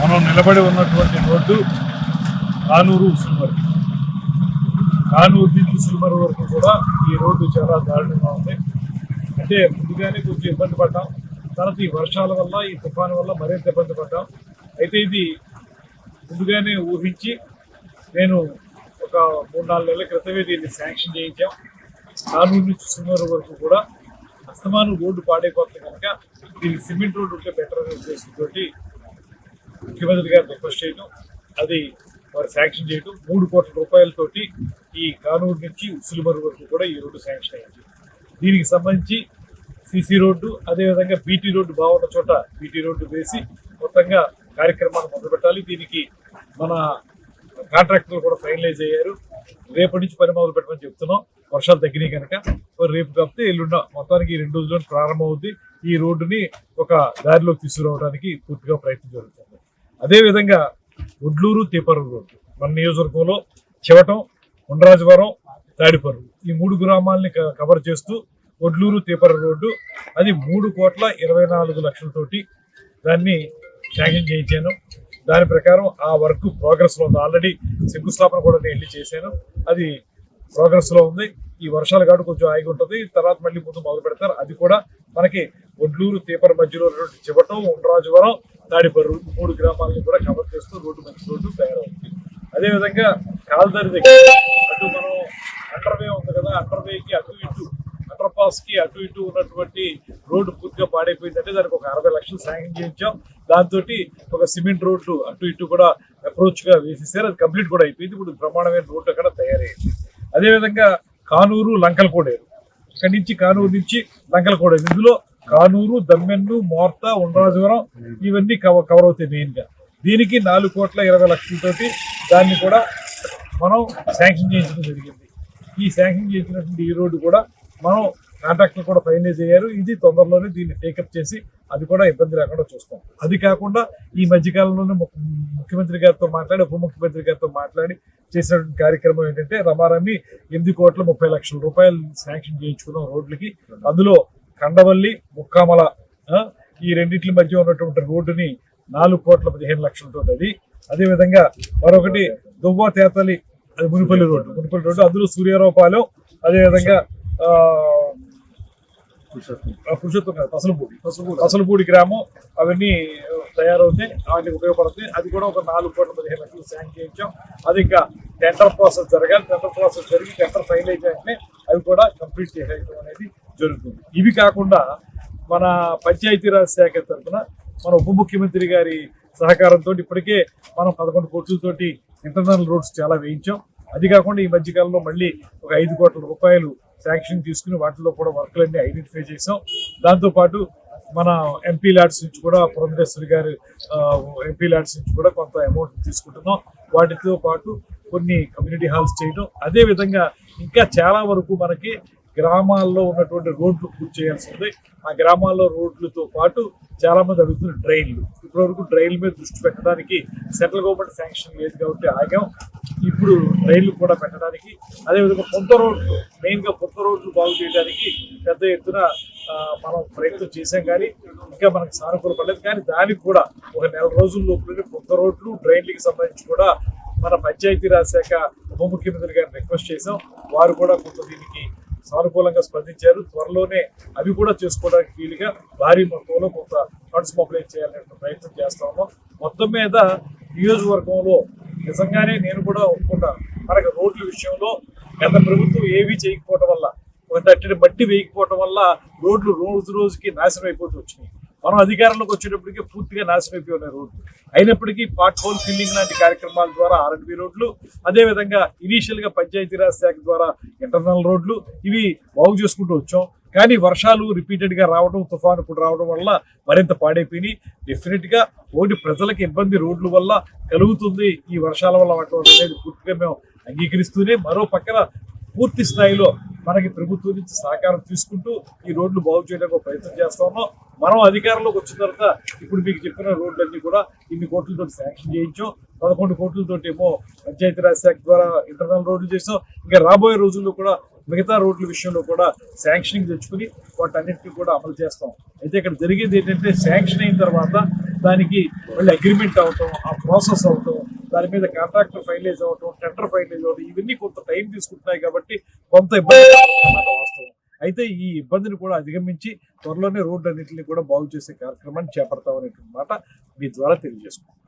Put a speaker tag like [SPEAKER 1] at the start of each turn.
[SPEAKER 1] మనం నిలబడి ఉన్నటువంటి రోడ్డు కానూరు ఉసులుమరి కానూరు నుంచి ఉసులుమరి వరకు కూడా ఈ రోడ్డు చాలా దారుణంగా ఉంది. అంటే ముందుగానే కొంచెం ఇబ్బంది పడ్డాం. తర్వాత ఈ వర్షాల వల్ల ఈ తుఫాను వల్ల మరింత ఇబ్బంది పడ్డాం. అయితే ఇది ముందుగానే ఊహించి నేను ఒక మూడు నాలుగు నెలల క్రితమే దీన్ని శాంక్షన్ చేయించాం. కానూరు నుంచి సుమారు వరకు కూడా అస్తమాను రోడ్డు పాడైపోతుంది కనుక దీన్ని సిమెంట్ రోడ్డు ఉంటే బెటర్ అనే ఉద్దేశంతో ముఖ్యమంత్రి గారు రిక్వెస్ట్ చేయడం అది వారు శాంక్షన్ చేయడం మూడు కోట్ల రూపాయలతోటి ఈ కానూరు నుంచి ఉసులుమరు వరకు కూడా ఈ రోడ్డు శాంక్షన్ అయింది. దీనికి సంబంధించి సిసి రోడ్డు అదేవిధంగా బీటీ రోడ్డు బాగున్న చోట బీటీ రోడ్డు వేసి మొత్తంగా కార్యక్రమాన్ని మొదలుపెట్టాలి. దీనికి మన కాంట్రాక్టర్లు కూడా ఫైనలైజ్ అయ్యారు. రేపటి నుంచి పని మొదలు పెట్టమని చెప్తున్నాం. వర్షాలు తగ్గినాయి కనుక రేపు కాకపోతే ఎల్లుండ మొత్తానికి రెండు రోజుల్లో ప్రారంభం అవుద్ది ఈ రోడ్డుని ఒక దారిలోకి తీసుకురావడానికి పూర్తిగా ప్రయత్నం జరుగుతుంది. అదేవిధంగా ఒడ్లూరు తీపరు రోడ్డు. మన నియోజకవర్గంలో చివటం ఉండ్రాజవరం తాడిపర్రు. ఈ మూడు గ్రామాలని క- కవర్ చేస్తూ ఒడ్లూరు తీపర రోడ్డు అది మూడు కోట్ల ఇరవై నాలుగు లక్షలతోటి దాన్ని ట్యాగింగ్ చేయించాను. దాని ప్రకారం ఆ వర్క్ ప్రోగ్రెస్లో ఉంది. ఆల్రెడీ శంకుస్థాపన కూడా నేను వెళ్ళి చేశాను. అది ప్రోగ్రెస్లో ఉంది. ఈ వర్షాలు కాదు కొంచెం ఆగి ఉంటుంది. తర్వాత మళ్ళీ ముందు మొదలు పెడతారు. అది కూడా మనకి ఒడ్లూరు తీపర మధ్యలో చివటం ఉండ్రాజవరం తాడిపర్రు మూడు గ్రామాలను కూడా కవర్ చేస్తూ రోడ్డు మంచి రోడ్డు తయారవుతుంది. అదేవిధంగా కాల్దారి దగ్గర అటు మనం అండర్వే ఉంది కదా అండర్వేకి అటు ఇటు అండర్కి అటు ఇటు ఉన్నటువంటి రోడ్డు పూర్తిగా పాడైపోయిందంటే దానికి ఒక అరవై లక్షలు శాంక్షన్ చేయించాం. దాంతో ఒక సిమెంట్ రోడ్లు అటు ఇటు కూడా అప్రోచ్గా వేసేసారు. అది కంప్లీట్ కూడా అయిపోయింది. ఇప్పుడు బ్రహ్మాండమైన రోడ్డు అక్కడ తయారైంది. అదేవిధంగా కానూరు లంకలకోడేరు. ఇక్కడి నుంచి కానూరు నుంచి లంకలకోడేరు. ఇందులో కానూరు దమ్మెన్ను మోర్త ఉండరాజవరం ఇవన్నీ కవర్ కవర్ అవుతాయి మెయిన్గా దీనికి నాలుగు కోట్ల ఇరవై లక్షలతోటి దాన్ని కూడా మనం శాంక్షన్ చేయించడం జరిగింది. ఈ శాంక్షన్ చేసినటువంటి ఈ రోడ్డు కూడా మనం కాంట్రాక్టర్ కూడా ఫైనలైజ్ అయ్యారు. ఇది తొందరలోనే దీన్ని టేకప్ చేసి అది కూడా ఇబ్బంది లేకుండా చూస్తాం. అది కాకుండా ఈ మధ్యకాలంలోనే ముఖ్యమంత్రి గారితో మాట్లాడి ఉప ముఖ్యమంత్రి గారితో మాట్లాడి చేసినటువంటి కార్యక్రమం ఏంటంటే రమారమి ఎనిమిది కోట్ల ముప్పై లక్షల రూపాయలు శాంక్షన్ చేయించుకున్నాం రోడ్లకి. అందులో కండవల్లి ముక్కామల ఈ రెండిట్ల మధ్య ఉన్నటువంటి రోడ్డుని నాలుగు కోట్ల పదిహేను లక్షలతో అది అదేవిధంగా మరొకటి దువ్వ తేతలి అది మునిపల్లి రోడ్డు. మునిపల్లి రోడ్డు అందులో సూర్యారావుపాలెం అదేవిధంగా పురుషోత్తం కాదు పసలపూడి పసలపూడి గ్రామం అవన్నీ తయారవుతాయి వాటికి ఉపయోగపడతాయి. అది కూడా ఒక నాలుగు కోట్ల పదిహేను లక్షలు శాంక్షన్ చేయించాం. అది ఇంకా టెండర్ ప్రాసెస్ జరగాలి. టెండర్ ప్రాసెస్ జరిగి టెండర్ ఫైనలైజ్ అయితే అవి కూడా కంప్లీట్ చేసేయడం అనేది జరుగుతుంది. ఇవి కాకుండా మన పంచాయతీరాజ్ శాఖ తరఫున మన ఉప ముఖ్యమంత్రి గారి సహకారంతో ఇప్పటికే మనం పదకొండు కోట్లతోటి ఇంటర్నల్ రోడ్స్ చాలా వేయించాం. అది కాకుండా ఈ మధ్యకాలంలో మళ్ళీ ఒక ఐదు కోట్ల రూపాయలు శాంక్షన్ తీసుకుని వాటిలో కూడా వర్క్లన్నీ ఐడెంటిఫై చేసాం దాంతోపాటు మన ఎంపీ ల్యాడ్స్ నుంచి కూడా పురంధేశ్వరి గారి ఎంపీ ల్యాడ్స్ నుంచి కూడా కొంత అమౌంట్ తీసుకుంటున్నాం. వాటితో పాటు కొన్ని కమ్యూనిటీ హాల్స్ చేయడం. అదే విధంగా ఇంకా చాలా వరకు మనకి గ్రామాల్లో ఉన్నటువంటి రోడ్లు పూర్తి చేయాల్సి ఉంది. ఆ గ్రామాల్లో రోడ్లతో పాటు చాలా మంది అడుగుతున్న డ్రైన్లు. ఇప్పటివరకు డ్రైన్ల మీద దృష్టి పెట్టడానికి సెంట్రల్ గవర్నమెంట్ శాంక్షన్ లేదు కాబట్టి ఆగాం. ఇప్పుడు రైళ్ళు కూడా పెట్టడానికి. అదేవిధంగా పొంత రోడ్లు మెయిన్గా కొత్త పొంత రోడ్లు బాగు చేయడానికి పెద్ద ఎత్తున మనం ప్రయత్నం చేశాం కానీ ఇంకా మనకు సానుకూల పడలేదు. కానీ దానికి కూడా ఒక నెల రోజుల లోపలనే పొంత రోడ్లు డ్రైన్లకి సంబంధించి కూడా మన పంచాయతీరాజ్ శాఖ ఉప ముఖ్యమంత్రి గారిని రిక్వెస్ట్ చేసాం వారు కూడా కొంత దీనికి సానుకూలంగా స్పందించారు. త్వరలోనే అవి కూడా చేసుకోవడానికి వీలుగా భారీ మొత్తంలో కొంత ఫండ్స్ మొబిలైజ్ చేయాలనే ప్రయత్నం చేస్తా ఉన్నాం. మొత్తం మీద నియోజకవర్గంలో నిజంగానే నేను కూడా ఒప్పుకుంటా మనకు రోడ్ల విషయంలో గత ప్రభుత్వం ఏమీ చేయకపోవడం వల్ల ఒక తట్టిన మట్టి వేయకపోవడం వల్ల రోడ్లు రోజు రోజుకి నాశనం అయిపోతూ వచ్చినాయి. మనం అధికారంలోకి వచ్చేటప్పటికి పూర్తిగా నాశనం అయిపోయి ఉన్నాయి రోడ్లు. అయినప్పటికీ పార్ట్ హోల్ ఫిల్లింగ్ లాంటి కార్యక్రమాల ద్వారా ఆర్ఎండ్బి రోడ్లు అదేవిధంగా ఇనీషియల్గా పంచాయతీరాజ్ శాఖ ద్వారా ఇంటర్నల్ రోడ్లు ఇవి బాగు చేసుకుంటూ వచ్చాం. కానీ వర్షాలు రిపీటెడ్గా రావడం తుఫాను ఇప్పుడు రావడం వల్ల మరింత పాడైపోయినాయి. డెఫినెట్గా ఓటి ఒకటి ప్రజలకు ఇబ్బంది రోడ్ల వల్ల కలుగుతుంది ఈ వర్షాల వల్ల వాటి వల్ల అనేది పూర్తిగా మేము అంగీకరిస్తూనే మరో పక్కన పూర్తి స్థాయిలో మనకి ప్రభుత్వం నుంచి సహకారం తీసుకుంటూ ఈ రోడ్లు బాగు చేయడానికి ఒక ప్రయత్నం చేస్తా ఉన్నాం. మనం అధికారంలోకి వచ్చిన తర్వాత ఇప్పుడు మీకు చెప్పిన రోడ్లన్నీ కూడా ఇన్ని కోట్లతో శాంక్షన్ చేయించాం. పదకొండు కోట్లతో ఏమో పంచాయతీరాజ్ శాఖ ద్వారా ఇంటర్నల్ రోడ్లు చేసాం. ఇంకా రాబోయే రోజుల్లో కూడా మిగతా రోడ్ల విషయంలో కూడా శాంక్షనింగ్ తెచ్చుకుని వాటన్నిటిని కూడా అమలు చేస్తాం. అయితే ఇక్కడ జరిగేది ఏంటంటే శాంక్షన్ అయిన తర్వాత దానికి మళ్ళీ అగ్రిమెంట్ అవటం ఆ ప్రాసెస్ అవటం దాని మీద కాంట్రాక్టర్ ఫైలేజ్ అవటం టెండర్ ఫైలేజ్ అవటం ఇవన్నీ కొంత టైం తీసుకుంటున్నాయి కాబట్టి కొంత ఇబ్బంది అయితే ఈ ఇబ్బందిని కూడా అధిగమించి త్వరలోనే రోడ్లన్నింటినీ కూడా బాగు చేసే కార్యక్రమాన్ని చేపడతామనేటువంటి మాట మీ ద్వారా తెలియజేసుకుంటాం